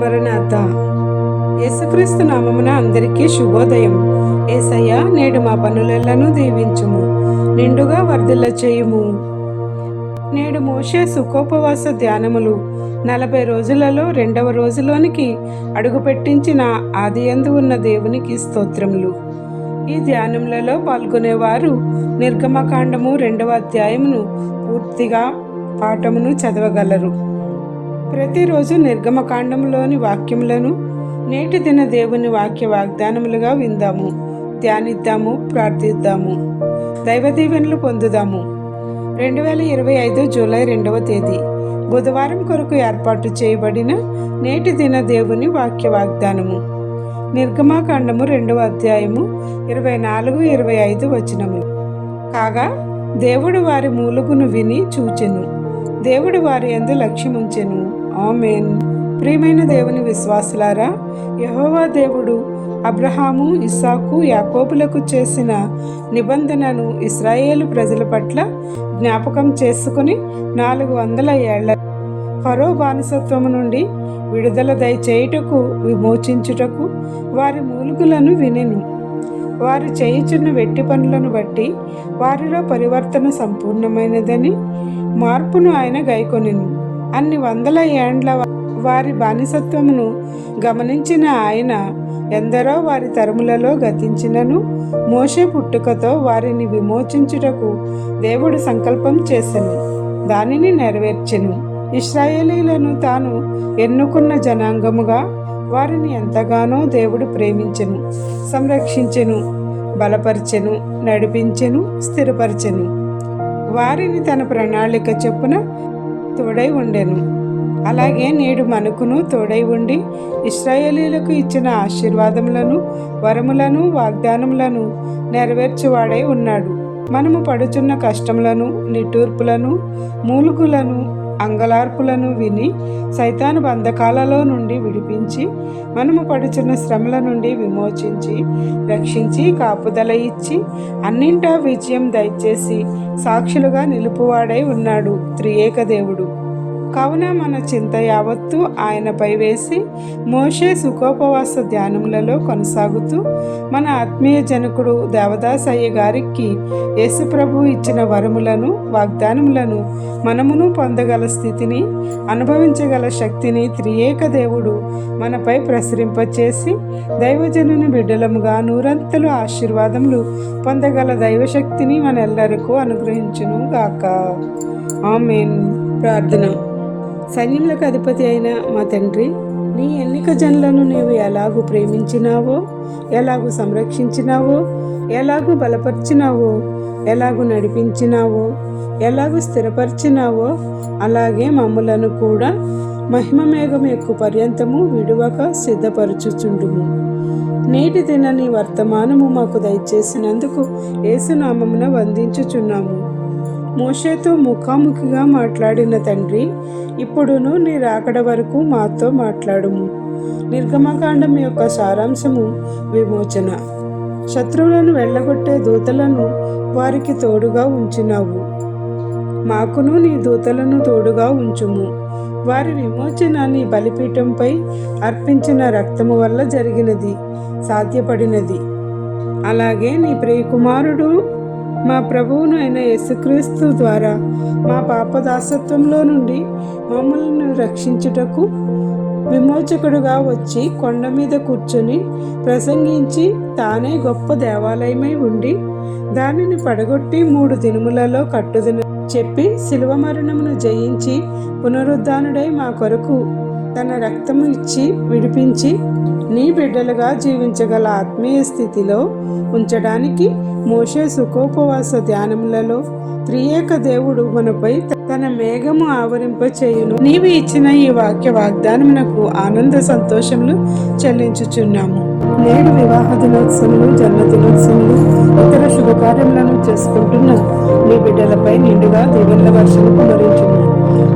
మరణాత యేసుక్రీస్తు నామమున అందరికీ శుభోదయం. ఏసయ్య నేడు మా పనులెల్లను దీవించుము నిండుగా వర్ధిల్ల చేయుము. నేడు మోషే సుఖోపవాస ధ్యానములు నలభై రోజులలో రెండవ రోజులోనికి అడుగుపెట్టించిన ఆది యందు ఉన్న దేవునికి స్తోత్రములు. ఈ ధ్యానములలో పాల్గొనేవారు నిర్గమకాండము రెండవ అధ్యాయమును పూర్తిగా పాఠమును చదవగలరు. ప్రతిరోజు నిర్గమకాండంలోని వాక్యములను నేటి దిన దేవుని వాక్య వాగ్దానములుగా విందాము. ధ్యానిద్దాము ప్రార్థిద్దాము. దైవ దీవెనలు పొందుదాము. రెండు వేల ఇరవై ఐదు జూలై రెండవ తేదీ. బుధవారం కొరకు ఏర్పాటు చేయబడిన నేటి దిన దేవుని వాక్య వాగ్దానము. నిర్గమాకాండము రెండవ అధ్యాయము ఇరవై నాలుగు ఇరవై ఐదు వచనములు. కాగా దేవుడు వారి మూలుగును విని చూచెను. దేవుడు వారి ఎందు లక్ష్యముంచెను. ఆమెన్. ప్రియమైన దేవుని విశ్వాసులారా యహోవా దేవుడు అబ్రహాము ఇస్సాకు యాకోబులకు చేసిన నిబంధనను ఇస్రాయేలు ప్రజల పట్ల జ్ఞాపకం చేసుకుని నాలుగు వందల ఏళ్ళ ఫరో బానిసత్వము నుండి విడుదల దయచేయుటకు విమోచించుటకు వారి మూలుగులను వినెను. వారు చేయుచున్న వెట్టి పనులను బట్టి వారిలో పరివర్తన సంపూర్ణమైనదని మార్పును ఆయన గైకొనెను అన్ని వందల ఏండ్ల వారి బానిసత్వమును గమనించిన ఆయన ఎందరో వారి తరములలో గతించినను మోషే పుట్టుకతో వారిని విమోచించుటకు దేవుడు సంకల్పం చేసెను దానిని నెరవేర్చెను. ఇస్రాయేలీలను తాను ఎన్నుకున్న జనాంగముగా వారిని ఎంతగానో దేవుడు ప్రేమించెను సంరక్షించెను బలపరిచెను నడిపించెను స్థిరపరిచెను. వారిని తన ప్రణాళిక చొప్పున తోడై ఉండెను. అలాగే నేడు మనకును తోడై ఉండి ఇస్రాయేలీలకు ఇచ్చిన ఆశీర్వాదములను వరములను వాగ్దానములను నెరవేర్చువాడై ఉన్నాడు. మనము పడుచున్న కష్టములను నిట్టూర్పులను మూలుగులను అంగలార్పులను విని సైతాను బంధకాలలో నుండి విడిపించి మనము పడుచున్న శ్రమల నుండి విమోచించి రక్షించి కాపుదల ఇచ్చి అన్నింటా విజయం దయచేసి సాక్షులుగా నిలుపువాడై ఉన్నాడు త్రియేక దేవుడు. కావున మన చింత యావత్తు ఆయనపై వేసి మోషే సుఖోపవాస ధ్యానములలో కొనసాగుతూ మన ఆత్మీయ జనకుడు దేవదాసయ్య గారికి యేసుప్రభు ఇచ్చిన వరములను వాగ్దానములను మనమును పొందగల స్థితిని అనుభవించగల శక్తిని త్రియేక దేవుడు మనపై ప్రసరింపచేసి దైవజనుని బిడ్డలముగా నూరంతలు ఆశీర్వాదములు పొందగల దైవశక్తిని మనెల్లరకు అనుగ్రహించును గాక ఆమెన్. ప్రార్థన. సైన్యములకు అధిపతి అయిన మా తండ్రి నీ ఎన్నిక జనులను నీవు ఎలాగూ ప్రేమించినావో ఎలాగూ సంరక్షించినావో ఎలాగూ బలపరిచినావో ఎలాగూ నడిపించినావో ఎలాగూ స్థిరపరిచినావో అలాగే మమ్ములను కూడా మహిమ మేఘం ఎక్కువ పర్యంతము విడువక సిద్ధపరచుచుండుము. నేటి దిన నీ వర్తమానము మాకు దయచేసినందుకు ఏసునామమున వందించుచున్నాము. మోషేతో ముఖాముఖిగా మాట్లాడిన తండ్రి ఇప్పుడును నీ రాకడ వరకు మాతో మాట్లాడుము. నిర్గమకాండం యొక్క సారాంశము విమోచన. శత్రువులను వెళ్ళగొట్టే దూతలను వారికి తోడుగా ఉంచినావు. మాకును నీ దూతలను తోడుగా ఉంచుము. వారి విమోచన నీ బలిపీఠంపై అర్పించిన రక్తము వల్ల జరిగినది సాధ్యపడినది. అలాగే నీ ప్రియకుమారుడు మా ప్రభువును అయిన యేసుక్రీస్తు ద్వారా మా పాపదాసత్వంలో నుండి మమ్మల్ని రక్షించుటకు విమోచకుడుగా వచ్చి కొండ మీద కూర్చొని ప్రసంగించి తానే గొప్ప దేవాలయమై ఉండి దానిని పడగొట్టి మూడు దినములలో కట్టుదిన చెప్పి శిలువ మరణమును జయించి పునరుద్ధానుడై మా కొరకు తన రక్తము ఇచ్చి విడిపించి నీ బిడ్డలుగా జీవించగల ఆత్మీయ స్థితిలో ఉంచడానికి మోషే సుఖోపవాస ధ్యానములలో త్రియేక దేవుడు మనపై తన మేఘము ఆవరింప చేయును నీవు ఇచ్చిన ఈ వాక్య వాగ్దానమునకు ఆనంద సంతోషములు చెల్లించుచున్నాము. నేడు వివాహ దినోత్సవములు జన్మ దినోత్సవములు ఇతర శుభకార్యములను చేసుకుంటున్న నీ బిడ్డలపై నిండుగా దీవెనల వర్షము కుమరించుము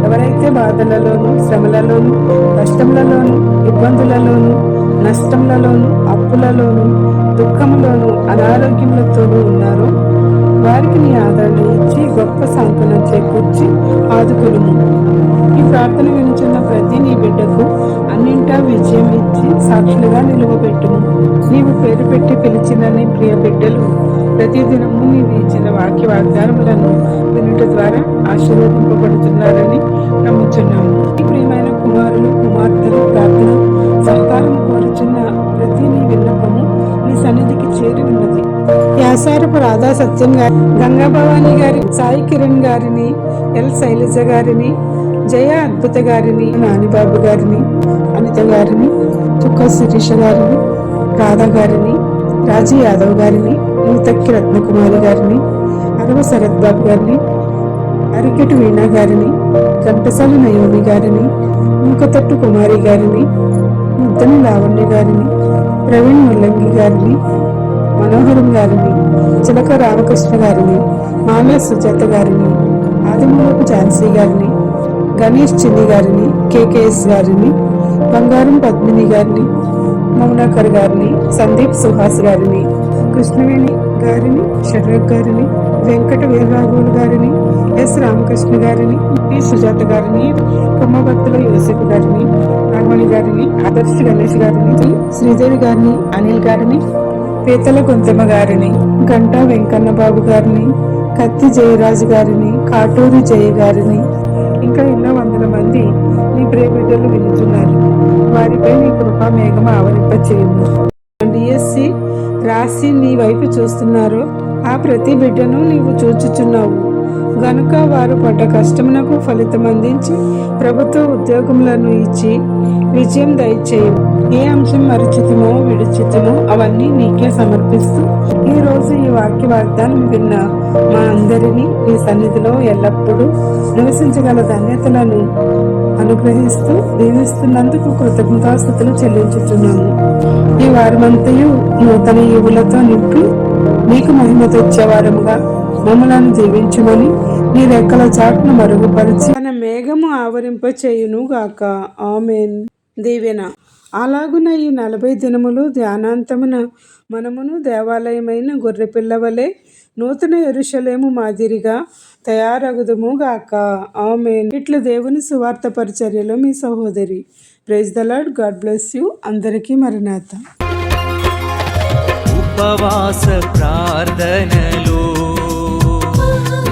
ఎవరైతే బాధలలోను శ్రమలలోను కష్టములలోను ఇబ్బందులలోను నష్టములలోను అప్పులలోను దుఃఖములోను అనారోగ్యములతోనూ ఉన్నారో వారికి నీ ఆదరణ ఇచ్చి గొప్ప సాంత్వనం చేకూర్చి ఆదుకును ఈ ప్రార్థన వినుచున్న ప్రతి నీ బిడ్డకు అన్నింటా విజయం ఇచ్చి సాక్షులుగా నిలువబెట్టుము. నీవు పేరు పెట్టి పిలిచిన నీ ప్రియ బిడ్డలు ప్రతిదినము నీవు ఇచ్చిన వాక్య వాగ్దానములను వినుట ద్వారా ఆశీర్వదింపబడుతున్నారని నమ్ముచున్నాము. ఈ ప్రియమైన కుమారులు కుమార్తెలు ప్రార్థన సహకారం కోరుచున్న ప్రతి నీ విన్నపము నీ సన్నిధికి చేరి ఉన్నది. వ్యాసారపు రాధా సత్యం గారి గంగా భవానీ గారి సాయి కిరణ్ గారిని ఎల్ శైలజ గారిని జయ అద్భుత గారిని నానిబాబు గారిని అనిత గారిని చుక్క శిరీష గారిని రాధా గారిని రాజీ యాదవ్ గారిని ఈతక్కి రత్నకుమారి గారిని అరవ శరత్ బాబు గారిని అరికెటు వీణా గారిని ఘంటసాల నయోమి గారిని మూకతట్టు కుమారి గారిని ముద్దన లావణ్య గారిని ప్రవీణ్ ముల్లంగి గారిని మనోహరం గారిని చిలక రామకృష్ణ గారిని మామయ్య సుజాత గారిని ఆదిమూలపు ఝాన్సీ గారిని గణేష్ చిన్ని గారిని కేకేఎస్ గారిని బంగారం పద్మిని గారిని మౌనాకర్ గారిని సందీప్ సుహాస్ గారిని కృష్ణవేణి గారిని షడ్రక్ గారిని వెంకట వీరరాఘవులు గారిని ఎస్ రామకృష్ణ గారిని పి సుజాత గారిని కుమ్మభక్తుల యోసెఫ్ గారిని నాగమణి గారిని ఆదర్శ గణేష్ గారిని శ్రీదేవి గారిని అనిల్ గారిని పీతల గొంతమ్మ గారిని గంటా వెంకన్న బాబు గారిని కత్తి జయరాజు గారిని కాటూరి జయ గారిని ఇంకా ఎన్నో వందల మంది నీ ప్రేమిటలు వినుతున్నారు వారిపై నీ కృప మేఘం ఆవరింప చేయము డిఎస్సి రాసి నీ వైపు చూస్తున్నారు. ఆ ప్రతి బిడ్డను నీవు చూచుచున్నావు. గనుక వారు పడ్డ కష్టమునకు ఫలితం అందించి ప్రభుత్వ ఉద్యోగములను ఇచ్చి విజయం దయచేయు. ఏ అంశం మరిచితమో విడిచితమో అవన్నీ నీకే సమర్పిస్తూ ఈ రోజు ఈ వాక్య వాగ్దానం విన్న మా అందరినీ నీ సన్నిధిలో ఎల్లప్పుడూ నివసించగల ధన్యతలను అనుగ్రహిస్తూ దీవిస్తున్నందుకు కృతజ్ఞతాస్థుతులు చెల్లించుచున్నాము. ఈ వారమంతయు నూతన యువులతో నింపి నీకు మహిమ తెచ్చేవారముగా మమ్మలను దీవించుమని నీ రెక్కల చాటును మరుగుపరిచి తన మేఘము ఆవరింప చేయును గాక ఆమెన్. దీవెన. అలాగున ఈ నలభై దినములు ధ్యానాంతమున మనమును దేవాలయమైన గొర్రెపిల్లవలే నూతన ఎరుషలేము మాదిరిగా తయారగుదుము గాక ఆమెన్. ఇట్లు దేవుని సువార్త పరిచర్యలో మీ సహోదరి. Praise the Lord. God bless you. అందరికీ మరణాత ఉపవాస ప్రార్థనలో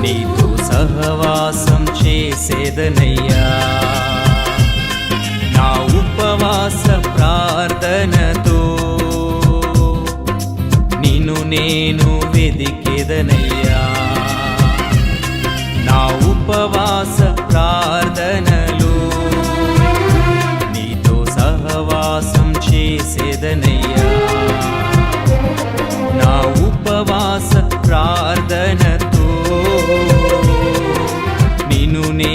నీతో సహవాసం చేసేదనయ్యా. నా ఉపవాస ప్రార్థనతో నిన్ను నేను వెదికేదనయ్యా. నా ఉపవాస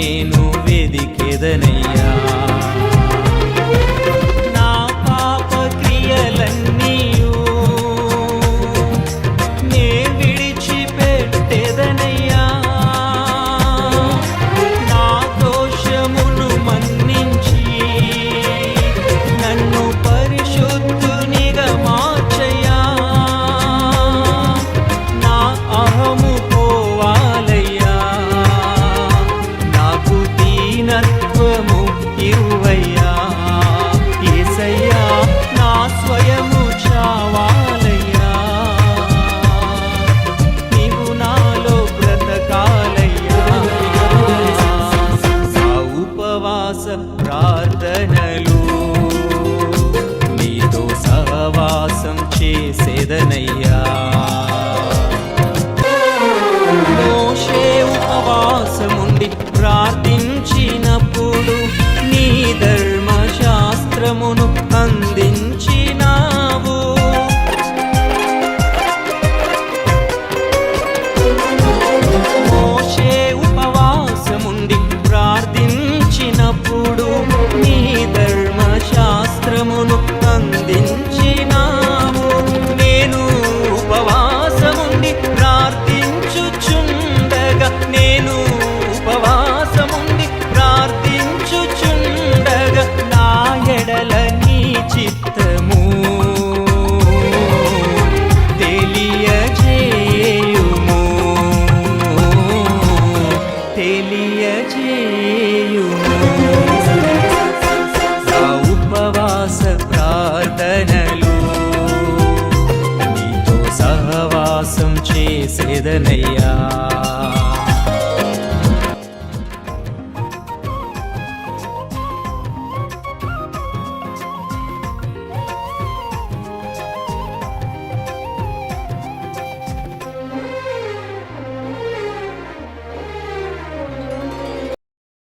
నిన్ను ప్రార్థించ. చేసేదనయ్యా